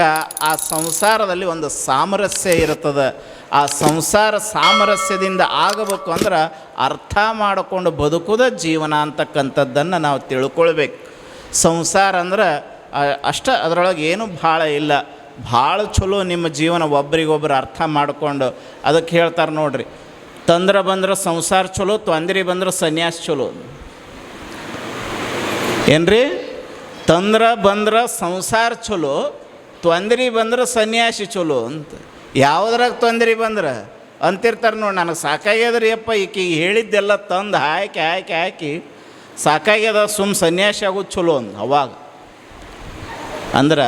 ಆ ಸಂಸಾರದಲ್ಲಿ ಒಂದು ಸಾಮರಸ್ಯ ಇರ್ತದೆ ಆ ಸಂಸಾರ ಸಾಮರಸ್ಯದಿಂದ ಆಗಬೇಕು ಅಂದ್ರೆ ಅರ್ಥ ಮಾಡಿಕೊಂಡು ಬದುಕುದ ಜೀವನ ಅಂತಕ್ಕಂಥದ್ದನ್ನು ನಾವು ತಿಳ್ಕೊಳ್ಬೇಕು. ಸಂಸಾರ ಅಂದ್ರೆ ಅಷ್ಟ ಅದರೊಳಗೆ ಏನು ಭಾಳ ಇಲ್ಲ. ಭಾಳ ಚಲೋ ನಿಮ್ಮ ಜೀವನ ಒಬ್ರಿಗೊಬ್ರು ಅರ್ಥ ಮಾಡಿಕೊಂಡು. ಅದಕ್ಕೆ ಹೇಳ್ತಾರೆ ನೋಡ್ರಿ, ತಂದ್ರೆ ಬಂದ್ರೆ ಸಂಸಾರ ಚಲೋ, ತೊಂದರೆ ಬಂದ್ರೆ ಸನ್ಯಾಸ ಚಲೋ. ಏನ್ರಿ, ತಂದ್ರ ಬಂದ್ರೆ ಸಂಸಾರ ಚಲೋ ತೊಂದ್ರೆ ಬಂದ್ರೆ ಸನ್ಯಾಸಿ ಚಲೋ ಅಂತ. ಯಾವುದ್ರಾಗ ತೊಂದರೆ ಬಂದ್ರೆ? ಅಂತಿರ್ತಾರೆ ನೋಡಿ, ನನಗೆ ಸಾಕಾಗ್ಯದ್ರಿ ಅಪ್ಪ, ಈಕಿಗೆ ಹೇಳಿದ್ದೆಲ್ಲ ತಂದು ಹಾಕಿ ಹಾಕಿ ಹಾಕಿ ಸಾಕಾಗ್ಯದ ಸುಮ್ಮ ಸನ್ಯಾಸಿ ಆಗೋದು ಚಲೋ ಅಂತ ಅವಾಗ. ಅಂದ್ರೆ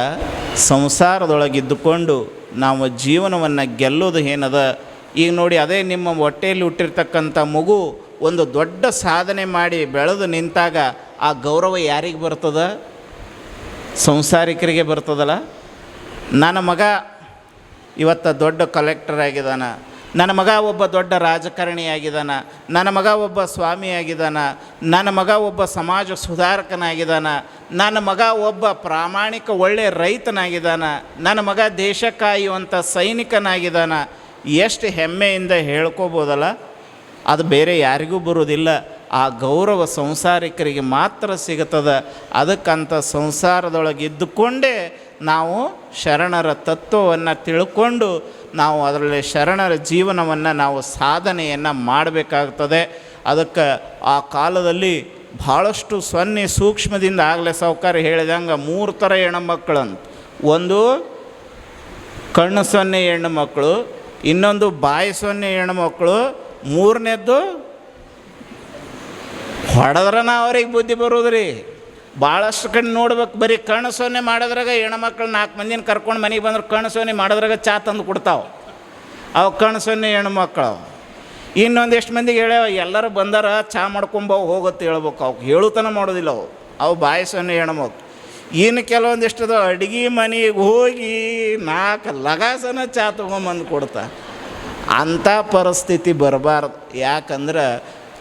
ಸಂಸಾರದೊಳಗಿದ್ದುಕೊಂಡು ನಾವು ಜೀವನವನ್ನು ಗೆಲ್ಲೋದು ಏನದ? ಈಗ ನೋಡಿ ಅದೇ ನಿಮ್ಮ ಹೊಟ್ಟೆಯಲ್ಲಿ ಹುಟ್ಟಿರ್ತಕ್ಕಂಥ ಮಗು ಒಂದು ದೊಡ್ಡ ಸಾಧನೆ ಮಾಡಿ ಬೆಳೆದು ನಿಂತಾಗ ಆ ಗೌರವ ಯಾರಿಗೆ ಬರ್ತದ? ಸಂಸಾರಿಕರಿಗೆ ಬರ್ತದಲ್ಲ? ನನ್ನ ಮಗ ಇವತ್ತು ದೊಡ್ಡ ಕಲೆಕ್ಟರ್ ಆಗಿದ್ದಾನೆ. ನನ್ನ ಮಗ ಒಬ್ಬ ದೊಡ್ಡ ರಾಜಕಾರಣಿಯಾಗಿದ್ದಾನೆ ನನ್ನ ಮಗ ಒಬ್ಬ ಸ್ವಾಮಿ ಆಗಿದ್ದಾನ. ನನ್ನ ಮಗ ಒಬ್ಬ ಸಮಾಜ ಸುಧಾರಕನಾಗಿದ್ದಾನೆ. ನನ್ನ ಮಗ ಒಬ್ಬ ಪ್ರಾಮಾಣಿಕ ಒಳ್ಳೆಯ ರೈತನಾಗಿದ್ದಾನೆ. ನನ್ನ ಮಗ ದೇಶ ಕಾಯುವಂಥ ಸೈನಿಕನಾಗಿದ್ದಾನೆ. ಎಷ್ಟು ಹೆಮ್ಮೆಯಿಂದ ಹೇಳ್ಕೋಬೋದಲ್ಲ? ಅದು ಬೇರೆ ಯಾರಿಗೂ ಬರೋದಿಲ್ಲ ಆ ಗೌರವ ಸಂಸಾರಿಕರಿಗೆ ಮಾತ್ರ ಸಿಗುತ್ತದೆ. ಅದಕ್ಕಂಥ ಸಂಸಾರದೊಳಗೆ ಇದ್ದುಕೊಂಡೇ ನಾವು ಶರಣರ ತತ್ವವನ್ನು ತಿಳ್ಕೊಂಡು ನಾವು ಅದರಲ್ಲಿ ಶರಣರ ಜೀವನವನ್ನು ನಾವು ಸಾಧನೆಯನ್ನು ಮಾಡಬೇಕಾಗ್ತದೆ. ಅದಕ್ಕೆ ಆ ಕಾಲದಲ್ಲಿ ಭಾಳಷ್ಟು ಸೊನ್ನೆ ಸೂಕ್ಷ್ಮದಿಂದ ಆಗಲೇ ಸಾವುಕಾರ ಹೇಳಿದಂಗೆ ಮೂರು ಥರ ಹೆಣ್ಮಕ್ಕಳಂತ ಒಂದು ಕಣ್ಣು ಸೊನ್ನೆ ಹೆಣ್ಣು ಮಕ್ಕಳು, ಇನ್ನೊಂದು ಬಾಯಿ ಸೊನ್ನೆ ಹೆಣ್ಮಕ್ಳು ಮೂರನೇದ್ದು ಹೊಡೆದ್ರನ ಅವ್ರಿಗೆ ಬುದ್ಧಿ ಬರೋದ್ರಿ ಭಾಳಷ್ಟು ಕಣ್ಣು ನೋಡ್ಬೇಕು, ಬರೀ ಕರ್ಣಸೋನೆ ಮಾಡೋದ್ರಾಗ ಹೆಣ್ಮಕ್ಳು ನಾಲ್ಕು ಮಂದಿನ ಕರ್ಕೊಂಡು ಮನೆಗೆ ಬಂದ್ರೆ ಕಣ್ಣು ಸೊನ್ನೆ ಮಾಡೋದ್ರಾಗ ಚಾ ತಂದು ಕೊಡ್ತಾವೆ. ಅವು ಕಣ್ಸೋನೆ ಹೆಣ್ಮಕ್ಳು ಇನ್ನೊಂದು ಎಷ್ಟು ಮಂದಿಗೆ ಹೇಳ್ಯಾವ, ಎಲ್ಲರೂ ಬಂದಾರ, ಚಾ ಮಾಡ್ಕೊಂಬವು ಹೋಗುತ್ತೆ ಹೇಳ್ಬೇಕು. ಅವ್ಕೆ ಹೇಳುತನ ಮಾಡೋದಿಲ್ಲ ಅವು ಅವು ಬಾಯಿ ಸೊನ್ನೆ ಹೆಣ್ಮಕ್ಳು ಇನ್ನು ಕೆಲವೊಂದಿಷ್ಟದ ಅಡ್ಗೆ ಮನೆಗೆ ಹೋಗಿ ನಾಲ್ಕು ಲಗಾಸನ ಚಾ ತೊಗೊಂಬಂದು ಕೊಡ್ತಾ. ಅಂಥ ಪರಿಸ್ಥಿತಿ ಬರಬಾರ್ದು. ಯಾಕಂದ್ರೆ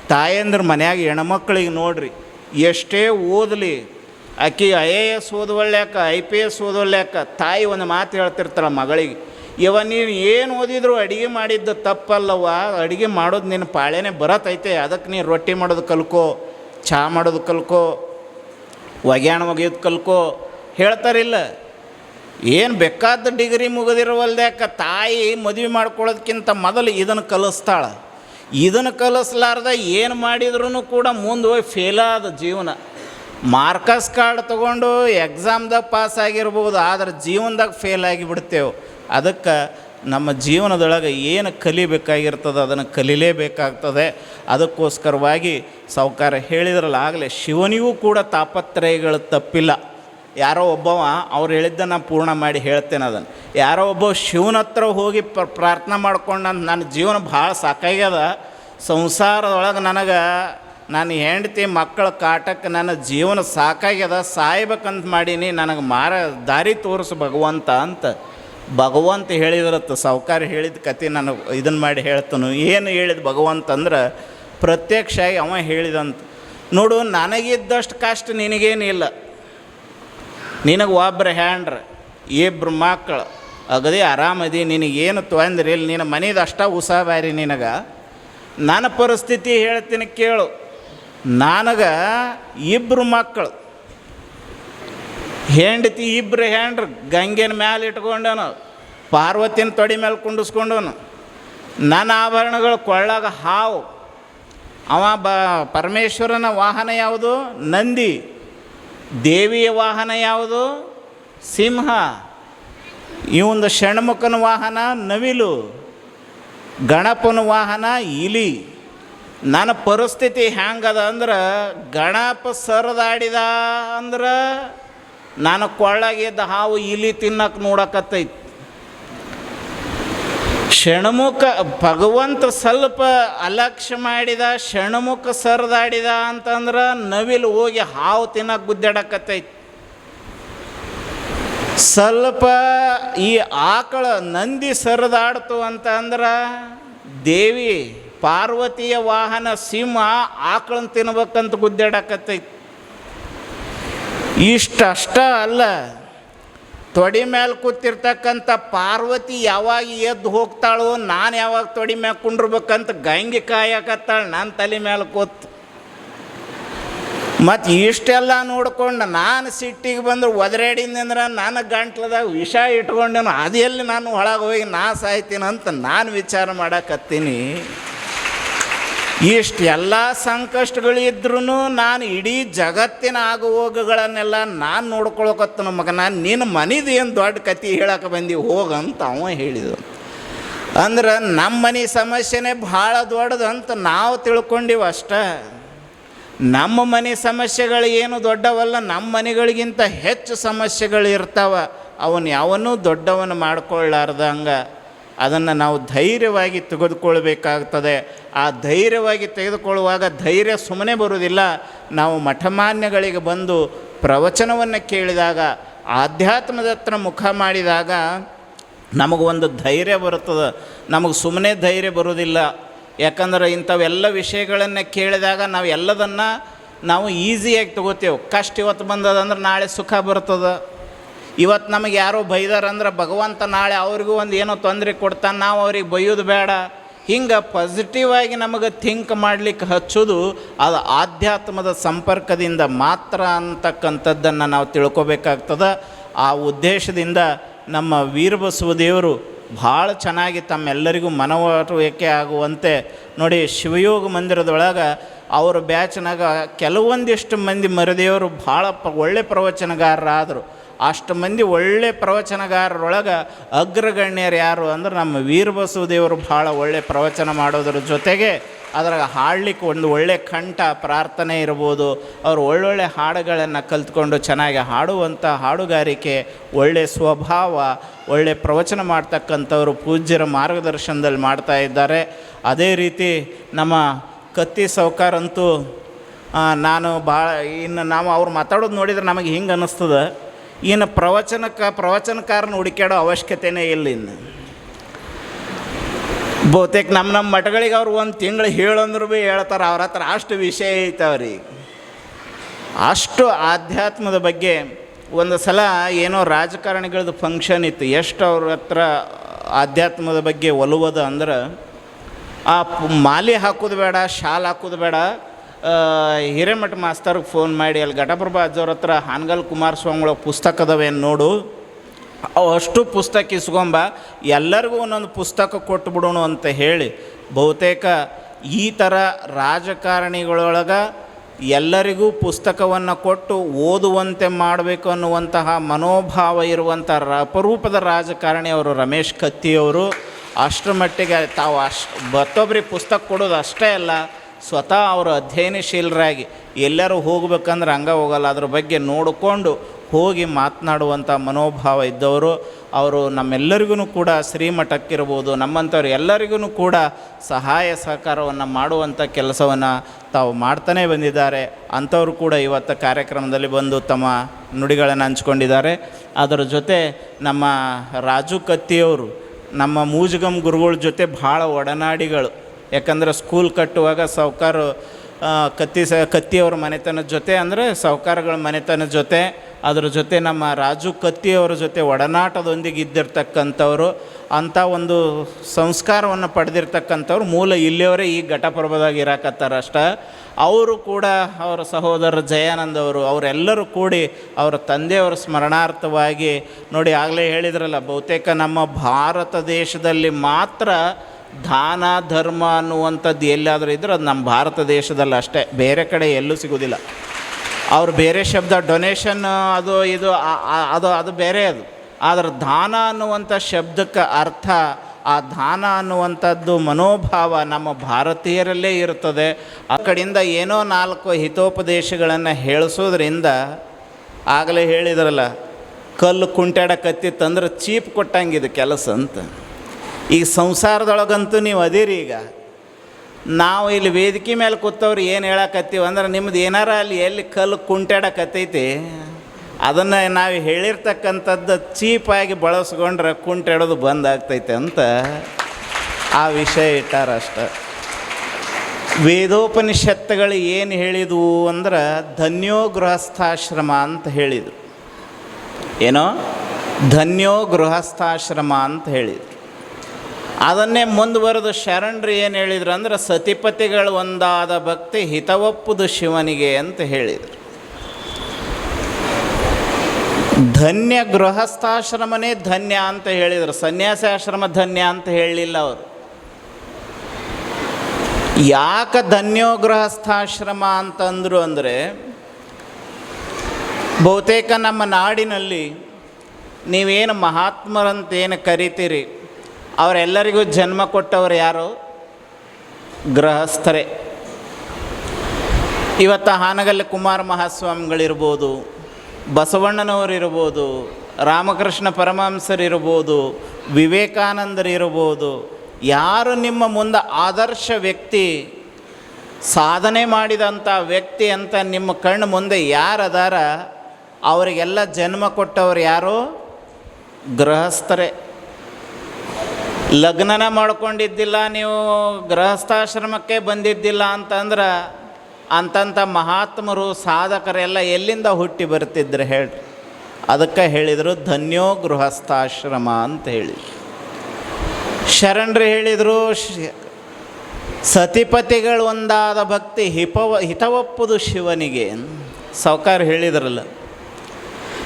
ತಾಯಂದ್ರ ಮನ್ಯಾಗ ಹೆಣ್ಮಕ್ಳಿಗೆ ನೋಡ್ರಿ ಎಷ್ಟೇ ಓದಲಿ, ಆಕೆ ಐ ಎ ಎಸ್ ಓದವಳ್ಯಾಕ, ಐ ಪಿ ಎಸ್ ಓದವಳ್ಯಾಕ ತಾಯಿ ಒಂದು ಮಾತು ಹೇಳ್ತಿರ್ತಾಳೆ ಮಗಳಿಗೆ, ಇವ ನೀನು ಏನು ಓದಿದ್ರು ಅಡುಗೆ ಮಾಡಿದ್ದು ತಪ್ಪಲ್ಲವ ಅಡುಗೆ ಮಾಡೋದು ನಿನ್ನ ಪಾಳೆನೇ ಬರತೈತೆ ಅದಕ್ಕೆ ನೀನು ರೊಟ್ಟಿ ಮಾಡೋದು ಕಲ್ಕೋ ಚಹಾ ಮಾಡೋದು ಕಲ್ಕೋ ಒಗ್ಯಾಣ ಒಗೆಯೋದು ಕಲ್ಕೋ, ಹೇಳ್ತಾರಿಲ್ಲ. ಏನು ಬೇಕಾದ ಡಿಗ್ರಿ ಮುಗಿದಿರವಲ್ದ್ಯಾಕ ತಾಯಿ ಮದುವೆ ಮಾಡ್ಕೊಳ್ಳೋದಕ್ಕಿಂತ ಮೊದಲು ಇದನ್ನು ಕಲಿಸ್ತಾಳೆ. ಇದನ್ನು ಕಲಿಸ್ಲಾರ್ದ ಏನು ಮಾಡಿದ್ರೂ ಕೂಡ ಮುಂದೆ ಹೋಗಿ ಫೇಲಾದ ಜೀವನ. ಮಾರ್ಕಸ್ ಕಾರ್ಡ್ ತೊಗೊಂಡು ಎಕ್ಸಾಮ್ದಾಗ ಪಾಸ್ ಆಗಿರ್ಬೋದು, ಆದ್ರೆ ಜೀವನದಾಗ ಫೇಲ್ ಆಗಿಬಿಡ್ತೇವೆ ಅದಕ್ಕೆ ನಮ್ಮ ಜೀವನದೊಳಗೆ ಏನು ಕಲಿಬೇಕಾಗಿರ್ತದೆ, ಅದನ್ನು ಕಲೀಲೇಬೇಕಾಗ್ತದೆ. ಅದಕ್ಕೋಸ್ಕರವಾಗಿ ಸಾವುಕಾರ ಹೇಳಿದ್ರಲ್ಲ, ಆಗಲೇ ಶಿವನಿಗೂ ಕೂಡ ತಾಪತ್ರಯಗಳು ತಪ್ಪಿಲ್ಲ. ಯಾರೋ ಒಬ್ಬವ, ಅವ್ರು ಹೇಳಿದ್ದ ನಾನು ಪೂರ್ಣ ಮಾಡಿ ಹೇಳ್ತೇನೆ ಅದನ್ನು. ಯಾರೋ ಒಬ್ಬ ಶಿವನ ಹತ್ರ ಹೋಗಿ ಪ್ರ, ಪ್ರಾರ್ಥನೆ ಮಾಡ್ಕೊಂಡು ನನ್ನ ನನ್ನ ಜೀವನ ಭಾಳ ಸಾಕಾಗ್ಯದ ಸಂಸಾರದೊಳಗೆ ನನಗೆ ನನ್ನ ಹೆಂಡತಿ ಮಕ್ಕಳ ಕಾಟಕ್ಕೆ ನನ್ನ ಜೀವನ ಸಾಕಾಗ್ಯದ ಸಾಯ್ಬೇಕಂತ ಮಾಡೀನಿ, ನನಗೆ ಮಾರ ದಾರಿ ತೋರಿಸು ಭಗವಂತ ಅಂತ. ಭಗವಂತ ಹೇಳಿದ್ರತ್ತ, ಸಾವುಕಾರ ಹೇಳಿದ ಕತೆ ನಾನು ಇದನ್ನು ಮಾಡಿ ಹೇಳ್ತಾನು. ಏನು ಹೇಳಿದ ಭಗವಂತ ಅಂದ್ರೆ ಪ್ರತ್ಯಕ್ಷ ಅವ ಹೇಳಿದಂತ. ನೋಡು, ನನಗಿದ್ದಷ್ಟು ಕಷ್ಟ ನಿನಗೇನಿಲ್ಲ. ನಿನಗೆ ಒಬ್ಬರು ಹ್ಯಾಂಡ್ರ ಇಬ್ರು ಮಕ್ಕಳು ಅಗದಿ ಆರಾಮದಿ, ನಿನಗೇನು ತೊಂದ್ರೆ ಇಲ್ಲ, ನಿನ್ನ ಮನೇದು ಅಷ್ಟ ಉಸಾಬಾರಿ ನಿನಗೆ. ನನ್ನ ಪರಿಸ್ಥಿತಿ ಹೇಳ್ತೀನಿ ಕೇಳು. ನನಗೆ ಇಬ್ಬರು ಮಕ್ಕಳು ಹೆಂಡತಿ ಇಬ್ಬರು ಹ್ಯಾಂಡ್ರ ಗಂಗೆನ ಮ್ಯಾಲೆ ಇಟ್ಕೊಂಡನು, ಪಾರ್ವತಿನ ತೊಡಿ ಮೇಲೆ ಕುಂಡಿಸ್ಕೊಂಡನು. ನನ್ನ ಆಭರಣಗಳು ಕೊಳ್ಳಾಗ ಹಾವು. ಅವ ಬ, ಪರಮೇಶ್ವರನ ವಾಹನ ಯಾವುದು? ನಂದಿ. ದೇವಿಯ ವಾಹನ ಯಾವುದು? ಸಿಂಹ. ಇವಂದು ಷಣ್ಮುಖನ ವಾಹನ, ನವಿಲು. ಗಣಪನ ವಾಹನ, ಇಲಿ. ನನ್ನ ಪರಿಸ್ಥಿತಿ ಹ್ಯಾಂಗದ ಅಂದ್ರೆ, ಗಣಪ ಸರದಾಡಿದ ಅಂದ್ರೆ, ನಾನು ಕೊಳ್ಳಾಗಿದ್ದ ಹಾವು ಇಲಿ ತಿನ್ನಕ್ಕೆ ನೋಡಕತ್ತೈತಿ. ಷಣ್ಮುಖ ಭಗವಂತ ಸ್ವಲ್ಪ ಅಲಕ್ಷ್ಯ ಮಾಡಿದ ಷಣ್ಮುಖ ಸರದಾಡಿದ ಅಂತಂದ್ರೆ ನವಿಲು ಹೋಗಿ ಹಾವು ತಿನ್ನಕ್ಕೆ ಗುದ್ದಾಡಕತ್ತೈತಿ. ಸ್ವಲ್ಪ ಈ ಆಕಳ ನಂದಿ ಸರದಾಡ್ತು ಅಂತ ಅಂದ್ರೆ ದೇವಿ ಪಾರ್ವತಿಯ ವಾಹನ ಸಿಂಹ ಆಕಳನ್ನ ತಿನ್ಬೇಕಂತ ಗುದ್ದಾಡಕತ್ತೈತಿ. ಇಷ್ಟಷ್ಟ ಅಲ್ಲ ತೊಡಿ ಮೇಲೆ ಕೂತಿರ್ತಕ್ಕಂಥ ಪಾರ್ವತಿ ಯಾವಾಗ ಎದ್ದು ಹೋಗ್ತಾಳೋ, ನಾನು ಯಾವಾಗ ತೊಡಿ ಮ್ಯಾಲೆ ಕುಂಡಿರ್ಬೇಕಂತ ಗಂಗೆ ಕಾಯಕತ್ತಾಳೆ ನನ್ನ ತಲೆ ಮೇಲೆ ಕೂತು. ಮತ್ತು ಇಷ್ಟೆಲ್ಲ ನೋಡ್ಕೊಂಡು ನಾನು ಸಿಟ್ಟಿಗೆ ಬಂದ್ರೆ ಒದರೇಡಿಂದ್ರೆ ನಾನು ಗಂಟ್ಲದಾಗ ವಿಷ ಇಟ್ಕೊಂಡೇನು ಅದೆಲ್ಲಿ ನಾನು ಒಳಗೆ ಹೋಗಿ ನಾ ಸಾಯ್ತೀನಿ ಅಂತ ನಾನು ವಿಚಾರ ಮಾಡಕತ್ತೀನಿ. ಇಷ್ಟೆಲ್ಲ ಸಂಕಷ್ಟಗಳಿದ್ರೂ ನಾನು ಇಡೀ ಜಗತ್ತಿನ ಆಗುಹೋಗುಗಳನ್ನೆಲ್ಲ ನಾನು ನೋಡ್ಕೊಳಕತ್ತ ಮಗ ನಾನು ನಿನ್ನ ಮನಿದು ಏನು ದೊಡ್ಡ ಕತೆ ಹೇಳಕ್ಕೆ ಬಂದಿ, ಹೋಗಂತ ಅವ ಹೇಳಿದ. ಅಂದ್ರೆ ನಮ್ಮ ಮನೆ ಸಮಸ್ಯೆನೇ ಭಾಳ ದೊಡ್ಡದು ಅಂತ ನಾವು ತಿಳ್ಕೊಂಡಿವಿ ಅಷ್ಟೇ. ನಮ್ಮ ಮನೆ ಸಮಸ್ಯೆಗಳು ಏನು ದೊಡ್ಡವಲ್ಲ, ನಮ್ಮ ಮನೆಗಳಿಗಿಂತ ಹೆಚ್ಚು ಸಮಸ್ಯೆಗಳು ಇರ್ತಾವ. ಅವನು ಯಾವನ್ನೂ ದೊಡ್ಡವನು ಮಾಡ್ಕೊಳ್ಳಾರ್ದಂಗೆ ಅದನ್ನು ನಾವು ಧೈರ್ಯವಾಗಿ ತೆಗೆದುಕೊಳ್ಬೇಕಾಗ್ತದೆ. ಆ ಧೈರ್ಯವಾಗಿ ತೆಗೆದುಕೊಳ್ಳುವಾಗ ಧೈರ್ಯ ಸುಮ್ಮನೆ ಬರುವುದಿಲ್ಲ. ನಾವು ಮಠಮಾನ್ಯಗಳಿಗೆ ಬಂದು ಪ್ರವಚನವನ್ನು ಕೇಳಿದಾಗ ಆಧ್ಯಾತ್ಮದತ್ರ ಮುಖ ಮಾಡಿದಾಗ ನಮಗೊಂದು ಧೈರ್ಯ ಬರುತ್ತದೆ. ನಮಗೆ ಸುಮ್ಮನೆ ಧೈರ್ಯ ಬರುವುದಿಲ್ಲ. ಯಾಕಂದ್ರೆ ಇಂಥವೆಲ್ಲ ವಿಷಯಗಳನ್ನು ಕೇಳಿದಾಗ ನಾವು ಎಲ್ಲದನ್ನು ನಾವು ಈಸಿಯಾಗಿ ತಗೋತೇವೆ. ಕಷ್ಟ ಇವತ್ತು ಬಂದದಂದ್ರೆ ನಾಳೆ ಸುಖ ಬರ್ತದೆ. ಇವತ್ತು ನಮಗೆ ಯಾರೋ ಬೈದಾರಂದ್ರೆ ಭಗವಂತ ನಾಳೆ ಅವ್ರಿಗೂ ಒಂದು ಏನೋ ತೊಂದರೆ ಕೊಡ್ತಾನೆ, ನಾವು ಅವ್ರಿಗೆ ಬೈಯೋದು ಬೇಡ. ಹಿಂಗೆ ಪಾಸಿಟಿವ್ ಆಗಿ ನಮಗೆ ಥಿಂಕ್ ಮಾಡಲಿಕ್ಕೆ ಹಚ್ಚೋದು ಅದು ಆಧ್ಯಾತ್ಮದ ಸಂಪರ್ಕದಿಂದ ಮಾತ್ರ ಅಂತಕ್ಕಂಥದ್ದನ್ನು ನಾವು ತಿಳ್ಕೊಬೇಕಾಗ್ತದೆ. ಆ ಉದ್ದೇಶದಿಂದ ನಮ್ಮ ವೀರಬಸವ ದೇವರು ಭಾಳ ಚೆನ್ನಾಗಿ ತಮ್ಮೆಲ್ಲರಿಗೂ ಮನವರಿಕೆ ಆಗುವಂತೆ ನೋಡಿ ಶಿವಯೋಗ ಮಂದಿರದೊಳಗೆ ಅವ್ರ ಬ್ಯಾಚ್ನಾಗ ಕೆಲವೊಂದಿಷ್ಟು ಮಂದಿ ಮರದೇವರು ಭಾಳ ಪ ಒಳ್ಳೆ ಪ್ರವಚನಗಾರರಾದರು. ಅಷ್ಟು ಮಂದಿ ಒಳ್ಳೆ ಪ್ರವಚನಗಾರರೊಳಗೆ ಅಗ್ರಗಣ್ಯರು ಯಾರು ಅಂದ್ರೆ ನಮ್ಮ ವೀರಬಸವದೇವರು ಭಾಳ ಒಳ್ಳೆ ಪ್ರವಚನ ಮಾಡೋದ್ರ ಜೊತೆಗೆ ಅದ್ರಾಗ ಹಾಡಲಿಕ್ಕೆ ಒಂದು ಒಳ್ಳೆ ಕಂಠ, ಪ್ರಾರ್ಥನೆ ಇರ್ಬೋದು. ಅವರು ಒಳ್ಳೊಳ್ಳೆ ಹಾಡುಗಳನ್ನು ಕಲ್ತ್ಕೊಂಡು ಚೆನ್ನಾಗಿ ಹಾಡುವಂಥ ಹಾಡುಗಾರಿಕೆ, ಒಳ್ಳೆ ಸ್ವಭಾವ, ಒಳ್ಳೆ ಪ್ರವಚನ ಮಾಡ್ತಕ್ಕಂಥವ್ರು ಪೂಜ್ಯರ ಮಾರ್ಗದರ್ಶನದಲ್ಲಿ ಮಾಡ್ತಾ ಇದ್ದಾರೆ. ಅದೇ ರೀತಿ ನಮ್ಮ ಕತ್ತಿ ಸೌಕಾರಂತೂ ನಾನು ಭಾಳ ಇನ್ನು ನಾವು ಅವ್ರು ಮಾತಾಡೋದು ನೋಡಿದ್ರೆ ನಮಗೆ ಹಿಂಗೆ ಅನ್ನಿಸ್ತದೆ. ಇನ್ನು ಪ್ರವಚನಕ್ಕೆ ಪ್ರವಚನಕಾರನ ಹುಡುಕ್ಯಾಡೋ ಅವಶ್ಯಕತೆನೇ ಇಲ್ಲ ಇನ್ನು. ಬಹುತೇಕ ನಮ್ಮ ನಮ್ಮ ಮಠಗಳಿಗೆ ಅವ್ರು ಒಂದು ತಿಂಗಳು ಹೇಳಂದ್ರು ಭೀ ಹೇಳ್ತಾರೆ, ಅವ್ರ ಹತ್ರ ಅಷ್ಟು ವಿಷಯ ಐತೆ ಅವ್ರಿಗೆ. ಅಷ್ಟು ಆಧ್ಯಾತ್ಮದ ಬಗ್ಗೆ ಒಂದು ಸಲ ಏನೋ ರಾಜಕಾರಣಿಗಳದ್ದು ಫಂಕ್ಷನ್ ಇತ್ತು, ಎಷ್ಟು ಅವ್ರ ಹತ್ರ ಆಧ್ಯಾತ್ಮದ ಬಗ್ಗೆ ಒಲುವದ ಅಂದ್ರೆ, ಆ ಮಾಲೆ ಹಾಕೋದು ಬೇಡ, ಶಾಲ್ ಹಾಕೋದು ಬೇಡ ಹಿರೇಮಠ ಮಾಸ್ತರ್ಗೆ ಫೋನ್ ಮಾಡಿ, ಅಲ್ಲಿ ಘಟಪ್ರಭಾ ಅಜ್ಜವ್ರ ಹತ್ರ ಹಾನಗಲ್ ಕುಮಾರಸ್ವಾಮಿಗಳ ಪುಸ್ತಕ ಅದಾವೇನು ನೋಡು. ಅಷ್ಟು ಪುಸ್ತಕ ಇಸ್ಕೊಂಬ, ಎಲ್ಲರಿಗೂ ಒಂದೊಂದು ಪುಸ್ತಕ ಕೊಟ್ಟು ಬಿಡೋಣ ಅಂತ ಹೇಳಿ, ಬಹುತೇಕ ಈ ಥರ ರಾಜಕಾರಣಿಗಳೊಳಗೆ ಎಲ್ಲರಿಗೂ ಪುಸ್ತಕವನ್ನು ಕೊಟ್ಟು ಓದುವಂತೆ ಮಾಡಬೇಕು ಅನ್ನುವಂತಹ ಮನೋಭಾವ ಇರುವಂಥ ಅಪರೂಪದ ರಾಜಕಾರಣಿ ಅವರು ರಮೇಶ್ ಕತ್ತಿಯವರು ಅಷ್ಟರ ಮಟ್ಟಿಗೆ ತಾವು ಅಷ್ಟು ಮತ್ತೊಬ್ಬರಿಗೆ ಪುಸ್ತಕ ಕೊಡೋದು ಅಷ್ಟೇ ಅಲ್ಲ ಸ್ವತಃ ಅವರು ಅಧ್ಯಯನಶೀಲರಾಗಿ ಎಲ್ಲರೂ ಹೋಗಬೇಕಂದ್ರೆ ಹಂಗ ಹೋಗಲ್ಲ. ಅದ್ರ ಬಗ್ಗೆ ನೋಡಿಕೊಂಡು ಹೋಗಿ ಮಾತನಾಡುವಂಥ ಮನೋಭಾವ ಇದ್ದವರು. ಅವರು ನಮ್ಮೆಲ್ಲರಿಗೂ ಕೂಡ ಶ್ರೀಮಠಕ್ಕಿರ್ಬೋದು. ನಮ್ಮಂಥವ್ರು ಎಲ್ಲರಿಗೂ ಕೂಡ ಸಹಾಯ ಸಹಕಾರವನ್ನು ಮಾಡುವಂಥ ಕೆಲಸವನ್ನು ತಾವು ಮಾಡ್ತಾನೇ ಬಂದಿದ್ದಾರೆ. ಅಂಥವರು ಕೂಡ ಇವತ್ತು ಕಾರ್ಯಕ್ರಮದಲ್ಲಿ ಬಂದು ತಮ್ಮ ನುಡಿಗಳನ್ನು ಹಂಚ್ಕೊಂಡಿದ್ದಾರೆ. ಅದರ ಜೊತೆ ನಮ್ಮ ರಾಜು ಕತ್ತಿಯವರು, ನಮ್ಮ ಮೂಜುಗಮ್ ಗುರುಗಳ ಜೊತೆ ಭಾಳ ಒಡನಾಡಿಗಳು. ಯಾಕಂದ್ರೆ ಸ್ಕೂಲ್ ಕಟ್ಟುವಾಗ ಸಾವ್ಕಾರು ಕತ್ತಿ ಸ, ಕತ್ತಿಯವ್ರ ಮನೆತನದ ಜೊತೆ ಅಂದರೆ ಸಾವ್ಕಾರಗಳ ಮನೆತನದ ಜೊತೆ. ಅದ್ರ ಜೊತೆ ನಮ್ಮ ರಾಜು ಕತ್ತಿಯವರ ಜೊತೆ ಒಡನಾಟದೊಂದಿಗೆ ಇದ್ದಿರ್ತಕ್ಕಂಥವ್ರು ಅಂಥ ಒಂದು ಸಂಸ್ಕಾರವನ್ನು ಪಡೆದಿರ್ತಕ್ಕಂಥವ್ರು ಮೂಲ ಇಲ್ಲಿಯವರೇ ಈ ಘಟಪರ್ವದಾಗ ಇರಾಕತ್ತಾರ ಅಷ್ಟೇ. ಅವರು ಕೂಡ ಅವರ ಸಹೋದರ ಜಯಾನಂದ್ ಅವರು, ಅವರೆಲ್ಲರೂ ಕೂಡಿ ಅವರ ತಂದೆಯವರ ಸ್ಮರಣಾರ್ಥವಾಗಿ ನೋಡಿ ಆಗಲೇ ಹೇಳಿದ್ರಲ್ಲ, ಬಹುತೇಕ ನಮ್ಮ ಭಾರತ ದೇಶದಲ್ಲಿ ಮಾತ್ರ ದಾನ, ಧರ್ಮ ಅನ್ನುವಂಥದ್ದು ಎಲ್ಲಾದರೂ ಇದ್ದರೆ ಅದು ನಮ್ಮ ಭಾರತ ದೇಶದಲ್ಲಿ ಅಷ್ಟೇ. ಬೇರೆ ಕಡೆ ಎಲ್ಲೂ ಸಿಗೋದಿಲ್ಲ. ಅವ್ರು ಬೇರೆ ಶಬ್ದ ಡೊನೇಷನ್ ಅದು ಇದು ಅದು ಅದು ಬೇರೆ ಅದು. ಆದರೆ ದಾನ ಅನ್ನುವಂಥ ಶಬ್ದಕ್ಕೆ ಅರ್ಥ ಆ ದಾನ ಅನ್ನುವಂಥದ್ದು ಮನೋಭಾವ ನಮ್ಮ ಭಾರತೀಯರಲ್ಲೇ ಇರುತ್ತದೆ ಆ ಕಡೆಯಿಂದ ಏನೋ ನಾಲ್ಕು ಹಿತೋಪದೇಶಗಳನ್ನು ಹೇಳಿಸೋದ್ರಿಂದ ಆಗಲೇ ಹೇಳಿದ್ರಲ್ಲ, ಕಲ್ಲು ಕುಂಟಾಡಕತ್ತಿತ್ತಂದ್ರೆ ಚೀಪ್ ಕೊಟ್ಟಂಗಿದೆ ಕೆಲಸ ಅಂತ. ಈಗ ಸಂಸಾರದೊಳಗಂತೂ ನೀವು ಅದೀರಿ ಈಗ. ನಾವು ಇಲ್ಲಿ ವೇದಿಕೆ ಮೇಲೆ ಕೂತವ್ರು ಏನು ಹೇಳಕತ್ತೀವಿ ಅಂದ್ರೆ ನಿಮ್ದು ಏನಾರ ಅಲ್ಲಿ ಎಲ್ಲಿ ಕಲ್ಲು ಕುಂಟಾಡಕತ್ತೈತಿ, ಅದನ್ನು ನಾವು ಹೇಳಿರ್ತಕ್ಕಂಥದ್ದು ಚೀಪಾಗಿ ಬಳಸ್ಕೊಂಡ್ರೆ ಕುಂಟಾಡೋದು ಬಂದ್ ಆಗ್ತೈತೆ ಅಂತ ಆ ವಿಷಯ ಇಟ್ಟಾರಷ್ಟ ವೇದೋಪನಿಷತ್ತುಗಳು ಏನು ಹೇಳಿದವು ಅಂದ್ರೆ ಧನ್ಯೋ ಗೃಹಸ್ಥಾಶ್ರಮ ಅಂತ ಹೇಳಿದರು. ಏನೋ? ಧನ್ಯೋ ಗೃಹಸ್ಥಾಶ್ರಮ ಅಂತ ಹೇಳಿದ್ರು. ಅದನ್ನೇ ಮುಂದುವರೆದು ಶರಣರು ಏನು ಹೇಳಿದ್ರು ಅಂದ್ರೆ, ಸತಿಪತಿಗಳು ಒಂದಾದ ಭಕ್ತಿ ಹಿತವಪ್ಪುದು ಶಿವನಿಗೆ ಅಂತ ಹೇಳಿದರು. ಧನ್ಯ ಗೃಹಸ್ಥಾಶ್ರಮನೇ ಧನ್ಯ ಅಂತ ಹೇಳಿದರು. ಸನ್ಯಾಸಾಶ್ರಮ ಧನ್ಯ ಅಂತ ಹೇಳಲಿಲ್ಲ ಅವರು. ಯಾಕೆ ಧನ್ಯೋ ಗೃಹಸ್ಥಾಶ್ರಮ ಅಂತಂದರು ಅಂದರೆ, ಬಹುತೇಕ ನಮ್ಮ ನಾಡಿನಲ್ಲಿ ನೀವೇನು ಮಹಾತ್ಮರಂತೇನು ಕರಿತೀರಿ? ಅವರೆಲ್ಲರಿಗೂ ಜನ್ಮ ಕೊಟ್ಟವರು ಯಾರು? ಗೃಹಸ್ಥರೇ. ಇವತ್ತು ಹಾನಗಲ್ಲಿ ಕುಮಾರ ಮಹಾಸ್ವಾಮಿಗಳಿರ್ಬೋದು, ಬಸವಣ್ಣನವರಿರ್ಬೋದು, ರಾಮಕೃಷ್ಣ ಪರಮಹಂಸರಿರ್ಬೋದು, ವಿವೇಕಾನಂದರಿರ್ಬೋದು, ಯಾರು ನಿಮ್ಮ ಮುಂದೆ ಆದರ್ಶ ವ್ಯಕ್ತಿ, ಸಾಧನೆ ಮಾಡಿದಂಥ ವ್ಯಕ್ತಿ ಅಂತ ನಿಮ್ಮ ಕಣ್ಣು ಮುಂದೆ ಯಾರದಾರ, ಅವರಿಗೆಲ್ಲ ಜನ್ಮ ಕೊಟ್ಟವ್ರು ಯಾರು? ಗೃಹಸ್ಥರೇ. ಲಗ್ನನ ಮಾಡ್ಕೊಂಡಿದ್ದಿಲ್ಲ ನೀವು, ಗೃಹಸ್ಥಾಶ್ರಮಕ್ಕೆ ಬಂದಿದ್ದಿಲ್ಲ ಅಂತಂದ್ರೆ ಅಂತಂಥ ಮಹಾತ್ಮರು, ಸಾಧಕರೆಲ್ಲ ಎಲ್ಲಿಂದ ಹುಟ್ಟಿ ಬರ್ತಿದ್ರು ಹೇಳ್ರಿ. ಅದಕ್ಕೆ ಹೇಳಿದರು, ಧನ್ಯೋ ಗೃಹಸ್ಥಾಶ್ರಮ ಅಂತ ಹೇಳಿ. ಶರಣರು ಹೇಳಿದರು ಸತಿಪತಿಗಳು ಒಂದಾದ ಭಕ್ತಿ ಹಿಪವ, ಹಿತವಪ್ಪುದು ಶಿವನಿಗೆ. ಸಾವುಕಾರ ಹೇಳಿದ್ರಲ್ಲ.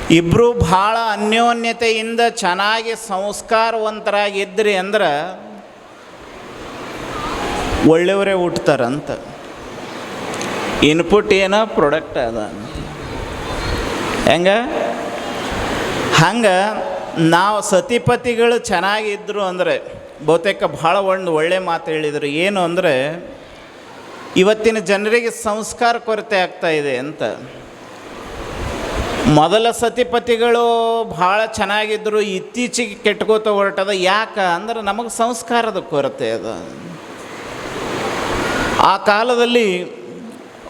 ಇಬ್ಬರು ಭಾಳ ಅನ್ಯೋನ್ಯತೆಯಿಂದ ಚೆನ್ನಾಗಿ ಸಂಸ್ಕಾರವಂತರಾಗಿದ್ರಿ ಅಂದ್ರೆ ಒಳ್ಳೆಯವರೇ ಹುಟ್ತಾರಂತ. ಇನ್ಪುಟ್ ಏನೋ ಪ್ರಾಡಕ್ಟ್ ಅದ. ಹೆಂಗ? ಹಂಗೆ ನಾವು ಸತಿಪತಿಗಳು ಚೆನ್ನಾಗಿದ್ದರು ಅಂದರೆ, ಬಹುತೇಕ ಭಾಳ ಒಂದು ಒಳ್ಳೆ ಮಾತು ಹೇಳಿದರು. ಏನು ಅಂದರೆ, ಇವತ್ತಿನ ಜನರಿಗೆ ಸಂಸ್ಕಾರ ಕೊರತೆ ಆಗ್ತಾ ಇದೆ ಅಂತ. ಮೊದಲ ಸತಿಪತಿಗಳು ಭಾಳ ಚೆನ್ನಾಗಿದ್ದರು ಇತ್ತೀಚೆಗೆ ಕೆಟ್ಕೋತ ಹೊರಟದ. ಯಾಕೆ ಅಂದ್ರೆ ನಮಗೆ ಸಂಸ್ಕಾರದ ಕೊರತೆ ಅದು. ಆ ಕಾಲದಲ್ಲಿ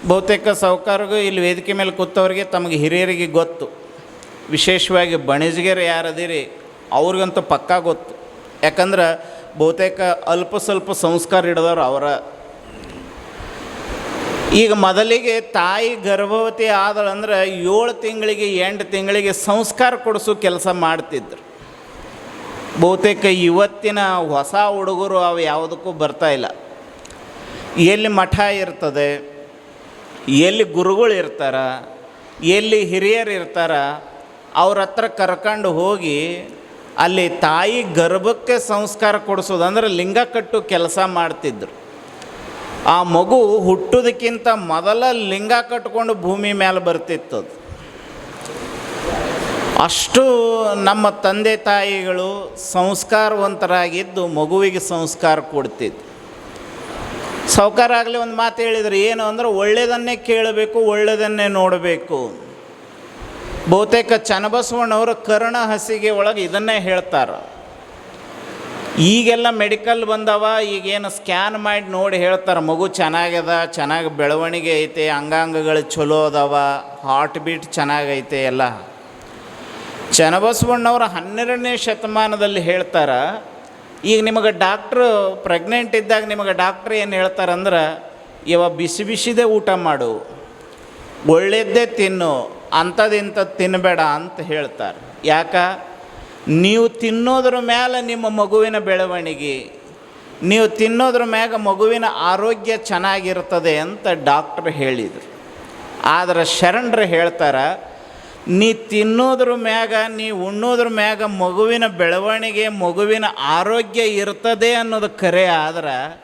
ಬಹುತೇಕ ಸಾಹುಕಾರಗೂ ಇಲ್ಲಿ ವೇದಿಕೆ ಮೇಲೆ ಕೂತವ್ರಿಗೆ ತಮಗೆ ಹಿರಿಯರಿಗೆ ಗೊತ್ತು. ವಿಶೇಷವಾಗಿ ಬಣಿಜ್ಗೆರು ಯಾರದಿರಿ ಅವ್ರಿಗಂತೂ ಪಕ್ಕಾ ಗೊತ್ತು. ಯಾಕಂದ್ರೆ ಬಹುತೇಕ ಅಲ್ಪ ಸ್ವಲ್ಪ ಸಂಸ್ಕಾರ ಹಿಡಿದವ್ರು ಅವರ ಈಗ ಮೊದಲಿಗೆ ತಾಯಿ ಗರ್ಭವತಿ ಆದಳಂದ್ರೆ ಏಳು ತಿಂಗಳಿಗೆ, ಎಂಟು ತಿಂಗಳಿಗೆ ಸಂಸ್ಕಾರ ಕೊಡಿಸೋ ಕೆಲಸ ಮಾಡ್ತಿದ್ರು. ಬಹುತೇಕ ಇವತ್ತಿನ ಹೊಸ ಹುಡುಗರು ಅವು ಯಾವುದಕ್ಕೂ ಬರ್ತಾ ಇಲ್ಲ. ಎಲ್ಲಿ ಮಠ ಇರ್ತದೆ, ಎಲ್ಲಿ ಗುರುಗಳು ಇರ್ತಾರ, ಎಲ್ಲಿ ಹಿರಿಯರು ಇರ್ತಾರ, ಅವ್ರ ಹತ್ರ ಕರ್ಕೊಂಡು ಹೋಗಿ ಅಲ್ಲಿ ತಾಯಿ ಗರ್ಭಕ್ಕೆ ಸಂಸ್ಕಾರ ಕೊಡಿಸೋದಂದ್ರೆ ಲಿಂಗ ಕಟ್ಟು ಕೆಲಸ ಮಾಡ್ತಿದ್ರು. ಆ ಮಗು ಹುಟ್ಟೋದಕ್ಕಿಂತ ಮೊದಲ ಲಿಂಗ ಕಟ್ಕೊಂಡು ಭೂಮಿ ಮೇಲೆ ಬರ್ತಿತ್ತು ಅದು. ಅಷ್ಟು ನಮ್ಮ ತಂದೆ ತಾಯಿಗಳು ಸಂಸ್ಕಾರವಂತರಾಗಿದ್ದು ಮಗುವಿಗೆ ಸಂಸ್ಕಾರ ಕೊಡ್ತಿದ್ದು ಸಾವುಕಾರ ಆಗಲಿ ಒಂದು ಮಾತು ಹೇಳಿದರು ಏನು ಅಂದ್ರೆ ಒಳ್ಳೆಯದನ್ನೇ ಕೇಳಬೇಕು ಒಳ್ಳೆಯದನ್ನೇ ನೋಡಬೇಕು. ಬಹುತೇಕ ಚನ್ನಬಸವಣ್ಣವರು ಕರ್ಣ ಹಸಿಗೆ ಒಳಗೆ ಇದನ್ನೇ ಹೇಳ್ತಾರೆ. ಈಗೆಲ್ಲ ಮೆಡಿಕಲ್ ಬಂದವ, ಈಗೇನು ಸ್ಕ್ಯಾನ್ ಮಾಡಿ ನೋಡಿ ಹೇಳ್ತಾರೆ, ಮಗು ಚೆನ್ನಾಗ್ಯದ, ಚೆನ್ನಾಗಿ ಬೆಳವಣಿಗೆ ಐತೆ, ಅಂಗಾಂಗಗಳು ಚಲೋ ಅದಾವ ಹಾರ್ಟ್ ಬೀಟ್ ಚೆನ್ನಾಗೈತೆ ಎಲ್ಲ. ಚನ್ನಬಸವಣ್ಣವ್ರು ಹನ್ನೆರಡನೇ ಶತಮಾನದಲ್ಲಿ ಹೇಳ್ತಾರೆ, ಈಗ ನಿಮಗೆ ಡಾಕ್ಟ್ರು ಪ್ರೆಗ್ನೆಂಟ್ ಇದ್ದಾಗ ನಿಮಗೆ ಡಾಕ್ಟ್ರ್ ಏನು ಹೇಳ್ತಾರಂದ್ರೆ, ಇವ ಬಿಸಿ ಬಿಸಿದೇ ಊಟ ಮಾಡು ಒಳ್ಳೆಯದ್ದೇ ತಿನ್ನು ಅಂಥದಿಂಥದ್ದು ತಿನ್ನಬೇಡ ಅಂತ ಹೇಳ್ತಾರೆ. ಯಾಕ? ನೀವು ತಿನ್ನೋದ್ರ ಮೇಲೆ ನಿಮ್ಮ ಮಗುವಿನ ಬೆಳವಣಿಗೆ, ನೀವು ತಿನ್ನೋದ್ರ ಮ್ಯಾಗ ಮಗುವಿನ ಆರೋಗ್ಯ ಚೆನ್ನಾಗಿರ್ತದೆ ಅಂತ ಡಾಕ್ಟ್ರ್ ಹೇಳಿದರು. ಆದರೆ ಶರಣರು ಹೇಳ್ತಾರೆ, ನೀ ತಿನ್ನೋದ್ರ ಮ್ಯಾಗ, ನೀ ಉಣ್ಣೋದ್ರ ಮ್ಯಾಗ ಮಗುವಿನ ಬೆಳವಣಿಗೆ, ಮಗುವಿನ ಆರೋಗ್ಯ ಇರ್ತದೆ ಅನ್ನೋದು ಕರೆ ಆದ್ರೆ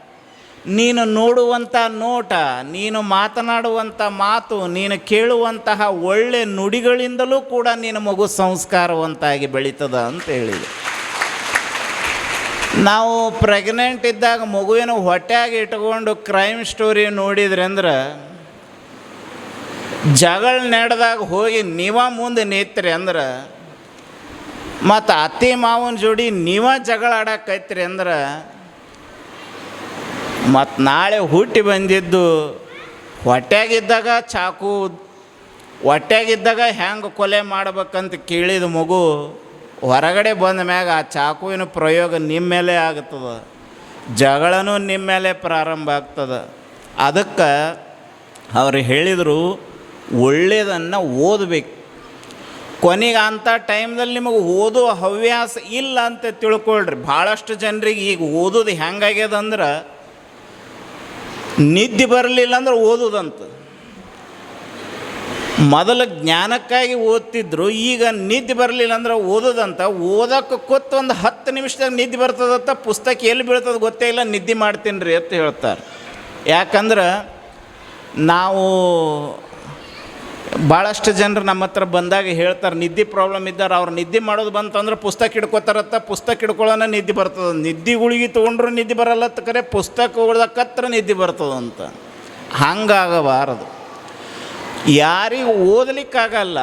ನೀನು ನೋಡುವಂಥ ನೋಟ, ನೀನು ಮಾತನಾಡುವಂಥ ಮಾತು, ನೀನು ಕೇಳುವಂತಹ ಒಳ್ಳೆ ನುಡಿಗಳಿಂದಲೂ ಕೂಡ ನಿನ್ನ ಮಗು ಸಂಸ್ಕಾರವಂತಾಗಿ ಬೆಳೀತದ ಅಂತ ಹೇಳಿದೆ. ನಾವು ಪ್ರೆಗ್ನೆಂಟ್ ಇದ್ದಾಗ ಮಗುವಿನ ಹೊಟ್ಟೆಯಾಗಿ ಇಟ್ಕೊಂಡು ಕ್ರೈಮ್ ಸ್ಟೋರಿ ನೋಡಿದ್ರೆ ಅಂದ್ರೆ, ಜಗಳ ನಡೆದಾಗ ಹೋಗಿ ನೀವ ಮುಂದೆ ನೇತ್ರಿ ಅಂದ್ರೆ, ಮತ್ತು ಅತ್ತೆ ಮಾವನ ಜೋಡಿ ನೀವ ಜಗಳ ಆಡಕ್ಕೈತ್ರಿ ಅಂದ್ರೆ ಮತ್ತು ನಾಳೆ ಹುಟ್ಟಿ ಬಂದಿದ್ದು ಹೊಟ್ಟೆಗಿದ್ದಾಗ ಚಾಕು ಹೊಟ್ಟೆಗಿದ್ದಾಗ ಹೆಂಗೆ ಕೊಲೆ ಮಾಡ್ಬೇಕಂತ ಕೇಳಿದ ಮಗು ಹೊರಗಡೆ ಬಂದ ಮ್ಯಾಗ ಆ ಚಾಕುವಿನ ಪ್ರಯೋಗ ನಿಮ್ಮ ಮೇಲೆ ಆಗ್ತದೆ. ಜಗಳನೂ ನಿಮ್ಮ ಮೇಲೆ ಪ್ರಾರಂಭ ಆಗ್ತದೆ. ಅದಕ್ಕೆ ಅವ್ರು ಹೇಳಿದರು ಒಳ್ಳೆಯದನ್ನು ಓದಬೇಕು. ಕೊನೆಗೆ ಅಂಥ ಟೈಮ್ದಲ್ಲಿ ನಿಮಗೆ ಓದೋ ಹವ್ಯಾಸ ಇಲ್ಲ ಅಂತ ತಿಳ್ಕೊಳ್ರಿ. ಭಾಳಷ್ಟು ಜನರಿಗೆ ಈಗ ಓದೋದು ಹೆಂಗಾಗ್ಯದ ಅಂದ್ರೆ ನಿದ್ದೆ ಬರಲಿಲ್ಲ ಅಂದ್ರೆ ಓದೋದಂತ. ಮೊದಲು ಜ್ಞಾನಕ್ಕಾಗಿ ಓದ್ತಿದ್ರು, ಈಗ ನಿದ್ದೆ ಬರಲಿಲ್ಲ ಅಂದ್ರೆ ಓದೋದಂತ. ಓದಕ್ಕೆ ಕೊತ್ತು ಒಂದು ಹತ್ತು ನಿಮಿಷದಾಗ ನಿದ್ದೆ ಬರ್ತದಂತ ಪುಸ್ತಕ ಎಲ್ಲಿ ಬೀಳ್ತದೆ ಗೊತ್ತೇ ಇಲ್ಲ, ನಿದ್ದೆ ಮಾಡ್ತೀನಿ ರೀ ಅಂತ ಹೇಳ್ತಾರೆ. ಯಾಕಂದ್ರೆ ನಾವು ಭಾಳಷ್ಟು ಜನರು ನಮ್ಮ ಹತ್ರ ಬಂದಾಗ ಹೇಳ್ತಾರೆ, ನಿದ್ದೆ ಪ್ರಾಬ್ಲಮ್ ಇದ್ದಾರೆ ಅವ್ರು ನಿದ್ದೆ ಮಾಡೋದು ಬಂತಂದ್ರೆ ಪುಸ್ತಕ ಹಿಡ್ಕೋತಾರತ್ತ, ಪುಸ್ತಕ ಹಿಡ್ಕೊಳ್ಳೋಣ ನಿದ್ದೆ ಬರ್ತದೆ. ನಿದ್ದೆ ಗುಳಿಗೆ ತೊಗೊಂಡ್ರು ನಿದ್ದೆ ಬರಲ್ಲತ್ತ ಕರೆ, ಪುಸ್ತಕ ಓದಕ್ಕತ್ರ ನಿದ್ದೆ ಬರ್ತದಂತ. ಹಂಗಾಗಬಾರದು. ಯಾರಿಗೆ ಓದಲಿಕ್ಕಾಗಲ್ಲ,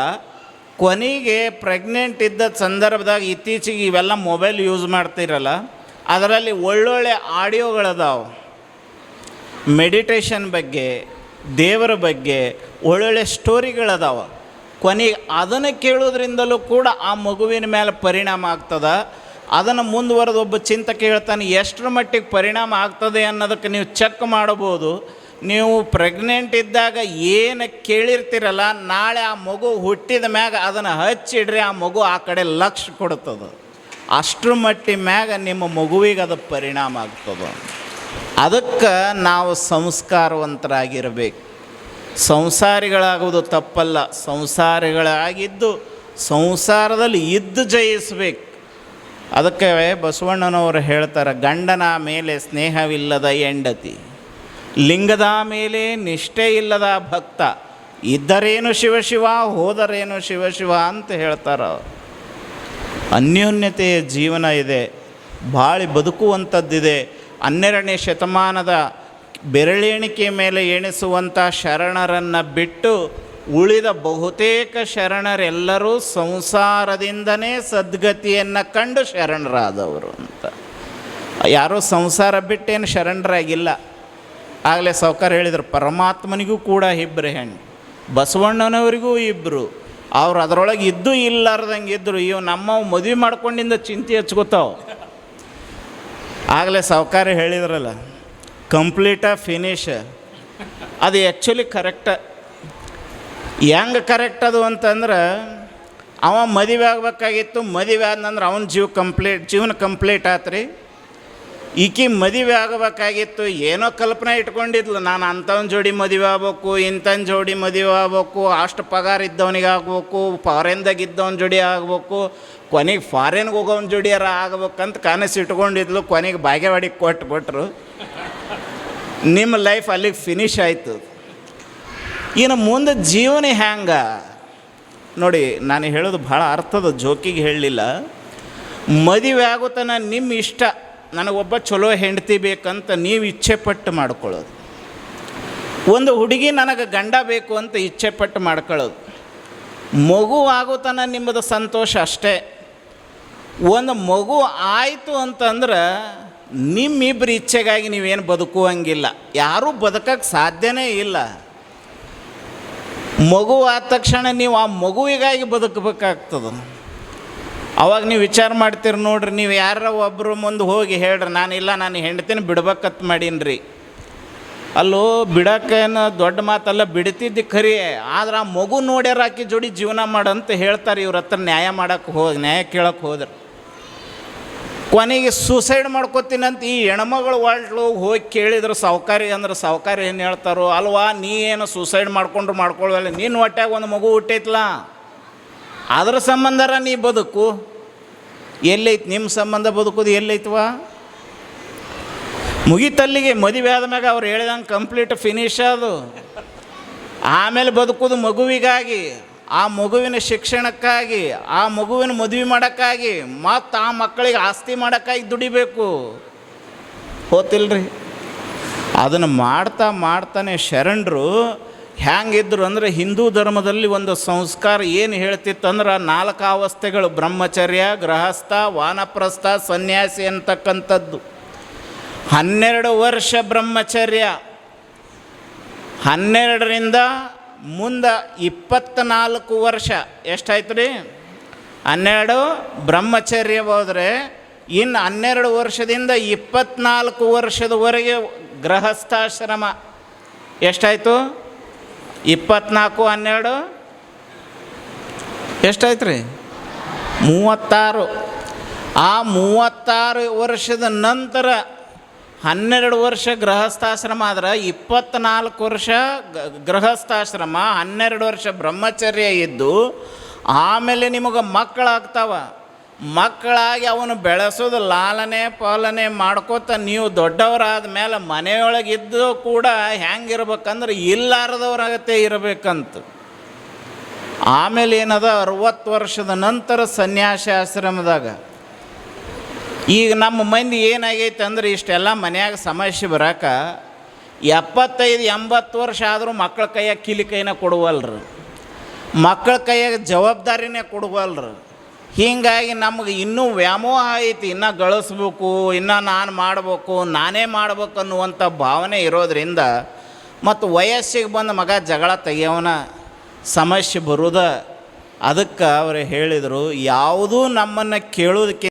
ಕೊನೆಗೆ ಪ್ರೆಗ್ನೆಂಟ್ ಇದ್ದ ಸಂದರ್ಭದಾಗ ಇತ್ತೀಚೆಗೆ ಇವೆಲ್ಲ ಮೊಬೈಲ್ ಯೂಸ್ ಮಾಡ್ತಿರಲ್ಲ, ಅದರಲ್ಲಿ ಒಳ್ಳೊಳ್ಳೆ ಆಡಿಯೋಗಳದಾವೆ ಮೆಡಿಟೇಷನ್ ಬಗ್ಗೆ ದೇವರ ಬಗ್ಗೆ ಒಳ್ಳೊಳ್ಳೆ ಸ್ಟೋರಿಗಳದಾವ. ಕೊನೆಗೆ ಅದನ್ನು ಕೇಳೋದ್ರಿಂದಲೂ ಕೂಡ ಆ ಮಗುವಿನ ಮೇಲೆ ಪರಿಣಾಮ ಆಗ್ತದ. ಅದನ್ನು ಮುಂದುವರೆದು ಒಬ್ಬ ಚಿಂತಕ ಹೇಳ್ತಾನೆ, ಎಷ್ಟರ ಮಟ್ಟಿಗೆ ಪರಿಣಾಮ ಆಗ್ತದೆ ಅನ್ನೋದಕ್ಕೆ ನೀವು ಚೆಕ್ ಮಾಡಬಹುದು ನೀವು ಪ್ರೆಗ್ನೆಂಟ್ ಇದ್ದಾಗ ಏನು ಕೇಳಿರ್ತೀರಲ್ಲ, ನಾಳೆ ಆ ಮಗು ಹುಟ್ಟಿದ ಮ್ಯಾಗ ಅದನ್ನು ಹಚ್ಚಿಡ್ರಿ, ಆ ಮಗು ಆ ಕಡೆ ಲಕ್ಷ ಕೊಡ್ತದೆ. ಅಷ್ಟರ ಮಟ್ಟಿ ಮ್ಯಾಗ ನಿಮ್ಮ ಮಗುವಿಗೆ ಅದು ಪರಿಣಾಮ ಆಗ್ತದೆ. ಅದಕ್ಕೆ ನಾವು ಸಂಸ್ಕಾರವಂತರಾಗಿರಬೇಕು. ಸಂಸಾರಿಗಳಾಗುವುದು ತಪ್ಪಲ್ಲ. ಸಂಸಾರಿಗಳಾಗಿದ್ದು ಸಂಸಾರದಲ್ಲಿ ಇದ್ದು ಜಯಿಸಬೇಕು. ಅದಕ್ಕೆ ಬಸವಣ್ಣನವರು ಹೇಳ್ತಾರೆ, ಗಂಡನ ಮೇಲೆ ಸ್ನೇಹವಿಲ್ಲದ ಹೆಂಡತಿ, ಲಿಂಗದ ಮೇಲೆ ನಿಷ್ಠೆ ಇಲ್ಲದ ಭಕ್ತ, ಇದ್ದರೇನು ಶಿವಶಿವ ಹೋದರೇನು ಶಿವಶಿವ ಅಂತ ಹೇಳ್ತಾರೆ. ಅನ್ಯೋನ್ಯತೆಯ ಜೀವನ ಇದೆ. ಬಾಳಿ ಬದುಕುವಂಥದ್ದಿದೆ. ಹನ್ನೆರಡನೇ ಶತಮಾನದ ಬೆರಳೆಣಿಕೆ ಮೇಲೆ ಎಣಿಸುವಂಥ ಶರಣರನ್ನು ಬಿಟ್ಟು ಉಳಿದ ಬಹುತೇಕ ಶರಣರೆಲ್ಲರೂ ಸಂಸಾರದಿಂದನೇ ಸದ್ಗತಿಯನ್ನು ಕಂಡು ಶರಣರಾದವರು ಅಂತ. ಯಾರೂ ಸಂಸಾರ ಬಿಟ್ಟೇನು ಶರಣರಾಗಿಲ್ಲ. ಆಗಲೇ ಸೌಕರ್ಯ ಹೇಳಿದರು, ಪರಮಾತ್ಮನಿಗೂ ಕೂಡ ಇಬ್ಬರು ಹೆಣ್ಣು, ಬಸವಣ್ಣನವರಿಗೂ ಇಬ್ಬರು ಅವ್ರು ಅದರೊಳಗೆ ಇದ್ದು ಇಲ್ಲಾರ್ದಂಗೆ ಇದ್ದರು ಇವು ನಮ್ಮ ಮದುವೆ ಮಾಡ್ಕೊಂಡಿಂದ ಚಿಂತೆ ಹಚ್ಕೋತಾವ. ಆಗಲೇ ಸಾವುಕಾರ ಹೇಳಿದ್ರಲ್ಲ ಕಂಪ್ಲೀಟ ಫಿನಿಶ್ ಅದು ಆ್ಯಕ್ಚುಲಿ ಕರೆಕ್ಟ ಹೆಂಗೆ ಕರೆಕ್ಟ್ ಅದು ಅಂತಂದ್ರೆ, ಅವ ಮದುವೆ ಆಗ್ಬೇಕಾಗಿತ್ತು, ಮದುವೆ ಆದ್ನಂದ್ರೆ ಅವನ ಜೀವ ಕಂಪ್ಲೀಟ್ ಜೀವನ ಕಂಪ್ಲೀಟ್ ಆತ್ರಿ. ಈಕಿ ಮದುವೆ ಆಗಬೇಕಾಗಿತ್ತು, ಏನೋ ಕಲ್ಪನೆ ಇಟ್ಕೊಂಡಿದ್ಲು. ನಾನು ಅಂಥವ್ನ ಜೋಡಿ ಮದುವೆ ಆಗ್ಬೇಕು ಇಂಥನ ಜೋಡಿ ಮದುವೆ ಆಗ್ಬೇಕು, ಅಷ್ಟು ಪಗಾರ ಇದ್ದವನಿಗೆ ಆಗ್ಬೇಕು ಫಾರಿನ್ದಾಗ ಇದ್ದವನ ಜೋಡಿ ಆಗ್ಬೇಕು, ಕೊನೆಗೆ ಫಾರಿನ್ಗೆ ಹೋಗೋವನ ಜೋಡಿಯಾರ ಆಗ್ಬೇಕಂತ ಕನಸು ಇಟ್ಕೊಂಡಿದ್ಲು. ಕೊನೆಗೆ ಬಾಗೇವಾಡಿಗೆ ಕೊಟ್ಟು ಕೊಟ್ಟರು ನಿಮ್ಮ ಲೈಫ್ ಅಲ್ಲಿಗೆ ಫಿನಿಶ್ ಆಯಿತು. ಇನ್ನು ಮುಂದೆ ಜೀವನ ಹ್ಯಾಂಗೆ? ನೋಡಿ, ನಾನು ಹೇಳೋದು ಭಾಳ ಅರ್ಥದ ಜೋಕಿಗೆ ಹೇಳಲಿಲ್ಲ. ಮದುವೆ ಆಗುತ್ತಾನ ನಿಮ್ಮ ಇಷ್ಟ. ನನಗೊಬ್ಬ ಚಲೋ ಹೆಂಡತಿ ಬೇಕಂತ ನೀವು ಇಚ್ಛೆ ಪಟ್ಟು ಮಾಡ್ಕೊಳ್ಳೋದು. ಒಂದು ಹುಡುಗಿ ನನಗೆ ಗಂಡ ಬೇಕು ಅಂತ ಇಚ್ಛೆ ಪಟ್ಟು ಮಾಡ್ಕೊಳ್ಳೋದು. ಮಗು ಆಗೋತನ ನಿಮ್ಮದು ಸಂತೋಷ ಅಷ್ಟೇ. ಒಂದು ಮಗು ಆಯಿತು ಅಂತಂದ್ರೆ ನಿಮ್ಮಿಬ್ಬರ ಇಚ್ಛೆಗಾಗಿ ನೀವೇನು ಬದುಕುವಂಗಿಲ್ಲ. ಯಾರೂ ಬದುಕಕ್ಕೆ ಸಾಧ್ಯನೇ ಇಲ್ಲ. ಮಗು ಆದ ತಕ್ಷಣ ನೀವು ಆ ಮಗುವಿಗಾಗಿ ಬದುಕಬೇಕಾಗ್ತದೆ. ಅವಾಗ ನೀವು ವಿಚಾರ ಮಾಡ್ತೀರಿ ನೋಡ್ರಿ, ನೀವು ಯಾರ ಒಬ್ಬರು ಮುಂದೆ ಹೋಗಿ ಹೇಳ್ರಿ ನಾನಿಲ್ಲ ನಾನು ಹೆಂಡ್ತಿನ ಬಿಡ್ಬೇಕತ್ ಮಾಡೀನಿ ಅಲ್ಲೋ ಬಿಡಕ್ಕೇನು ದೊಡ್ಡ ಮಾತಲ್ಲ, ಬಿಡ್ತಿದ್ದಿ ಖರೀ, ಆದ್ರೆ ಆ ಮಗು ನೋಡ್ಯಾರ ಆಕಿ ಜೋಡಿ ಜೀವನ ಮಾಡಂತ ಹೇಳ್ತಾರೆ, ಇವ್ರ ಹತ್ರ ನ್ಯಾಯ ಮಾಡೋಕ್ಕೆ ಹೋಗಿ ನ್ಯಾಯ ಕೇಳಕ್ಕೆ ಹೋದ್ರೆ. ಕೊನೆಗೆ ಸೂಸೈಡ್ ಮಾಡ್ಕೋತೀನಂತ ಈ ಹೆಣ್ಮಗಳು ಒಳ್ಳು ಹೋಗಿ ಕೇಳಿದ್ರೆ, ಸಾವ್ಕಾರಿ ಅಂದ್ರೆ ಸಾವ್ಕಾರಿ ಏನು ಹೇಳ್ತಾರೋ, ಅಲ್ವಾ, ನೀ ಏನು ಸೂಸೈಡ್ ಮಾಡ್ಕೊಂಡ್ರು ಮಾಡ್ಕೊಳ್ಳಲ್ಲ ನಿನ್ನ ಹೊಟ್ಟೆಗೆ ಒಂದು ಮಗು ಹುಟ್ಟೈತ್ಲ? ಅದ್ರ ಸಂಬಂಧರ ನೀ ಬದುಕು. ಎಲ್ಲೈತೆ ನಿಮ್ಮ ಸಂಬಂಧ ಬದುಕೋದು ಎಲ್ಲೈತ್ವಾ? ಮುಗಿತಲ್ಲಿಗೆ ಮದುವೆ ಆದ್ಮ್ಯಾಗ ಅವ್ರು ಹೇಳಿದಂಗೆ ಕಂಪ್ಲೀಟ್ ಫಿನಿಶ್ ಅದು. ಆಮೇಲೆ ಬದುಕೋದು ಮಗುವಿಗಾಗಿ, ಆ ಮಗುವಿನ ಶಿಕ್ಷಣಕ್ಕಾಗಿ, ಆ ಮಗುವಿನ ಮದುವೆ ಮಾಡೋಕ್ಕಾಗಿ, ಮತ್ತು ಆ ಮಕ್ಕಳಿಗೆ ಆಸ್ತಿ ಮಾಡೋಕ್ಕಾಗಿ ದುಡಿಬೇಕು. ಹೋತಿಲ್ರಿ. ಅದನ್ನು ಮಾಡ್ತಾ ಮಾಡ್ತಾನೆ ಶರಣರು ಹ್ಯಾಂಗಿದ್ರು ಅಂದರೆ ಹಿಂದೂ ಧರ್ಮದಲ್ಲಿ ಒಂದು ಸಂಸ್ಕಾರ ಏನು ಹೇಳ್ತಿತ್ತಂದ್ರೆ ನಾಲ್ಕು ಅವಸ್ಥೆಗಳು ಬ್ರಹ್ಮಚರ್ಯ, ಗೃಹಸ್ಥ, ವಾನಪ್ರಸ್ಥ, ಸನ್ಯಾಸಿ ಅಂತಕ್ಕಂಥದ್ದು. ಹನ್ನೆರಡು ವರ್ಷ ಬ್ರಹ್ಮಚರ್ಯ. ಹನ್ನೆರಡರಿಂದ ಮುಂದೆ ಇಪ್ಪತ್ತ್ನಾಲ್ಕು ವರ್ಷ. ಎಷ್ಟಾಯ್ತು ರೀ ಹನ್ನೆರಡು ಬ್ರಹ್ಮಚರ್ಯ ಹೋದರೆ ಇನ್ನು ಹನ್ನೆರಡು ವರ್ಷದಿಂದ ಇಪ್ಪತ್ತ್ನಾಲ್ಕು ವರ್ಷದವರೆಗೆ ಗೃಹಸ್ಥಾಶ್ರಮ. ಎಷ್ಟಾಯಿತು? ಇಪ್ಪತ್ನಾಲ್ಕು ಹನ್ನೆರಡು. ಎಷ್ಟಾಯ್ತು ರೀ ಮೂವತ್ತಾರು. ಆ ಮೂವತ್ತಾರು ವರ್ಷದ ನಂತರ ಹನ್ನೆರಡು ವರ್ಷ ಗೃಹಸ್ಥಾಶ್ರಮ ಆದ್ರೆ ಇಪ್ಪತ್ನಾಲ್ಕು ವರ್ಷ ಗೃಹಸ್ಥಾಶ್ರಮ, ಹನ್ನೆರಡು ವರ್ಷ ಬ್ರಹ್ಮಚರ್ಯ ಇದ್ದು ಆಮೇಲೆ ನಿಮಗೆ ಮಕ್ಕಳಾಗ್ತಾವ. ಮಕ್ಕಳಾಗಿ ಅವನು ಬೆಳೆಸೋದು ಲಾಲನೆ ಪಾಲನೆ ಮಾಡ್ಕೋತ ನೀವು ದೊಡ್ಡವರಾದ ಮೇಲೆ ಮನೆಯೊಳಗಿದ್ದು ಕೂಡ ಹೆಂಗಿರ್ಬೇಕಂದ್ರೆ ಇಲ್ಲಾರದವ್ರಾಗತ್ತೆ ಇರಬೇಕಂತ. ಆಮೇಲೆ ಏನದ ಅರವತ್ತು ವರ್ಷದ ನಂತರ ಸನ್ಯಾಸಿ ಆಶ್ರಮದಾಗ. ಈಗ ನಮ್ಮ ಮಂದಿ ಏನಾಗೈತೆ ಅಂದ್ರೆ ಇಷ್ಟೆಲ್ಲ ಮನ್ಯಾಗ ಸಮಸ್ಯೆ ಬರಾಕ ಎಪ್ಪತ್ತೈದು, ಎಂಬತ್ತು ವರ್ಷ ಆದರೂ ಮಕ್ಕಳ ಕೈಯಾಗ ಕಿಲಿ ಕೈನ ಕೊಡುವಲ್ರು. ಮಕ್ಕಳ ಕೈಯಾಗ ಜವಾಬ್ದಾರಿನೇ ಕೊಡುವಲ್ರು. ಹೀಗಾಗಿ ನಮ್ಗೆ ಇನ್ನೂ ವ್ಯಾಮೋಹ ಐತಿ, ಇನ್ನೂ ಗಳಿಸ್ಬೇಕು, ಇನ್ನೂ ನಾನು ಮಾಡಬೇಕು, ನಾನೇ ಮಾಡ್ಬೇಕು ಅನ್ನುವಂಥ ಭಾವನೆ ಇರೋದರಿಂದ ಮತ್ತು ವಯಸ್ಸಿಗೆ ಬಂದ ಮಗ ಜಗಳ ತೆಗಿಯೋನ ಸಮಸ್ಯೆ ಬರುದ. ಅದಕ್ಕೆ ಅವರು ಹೇಳಿದರು, ಯಾವುದೂ ನಮ್ಮನ್ನು ಕೇಳೋದಕ್ಕೆ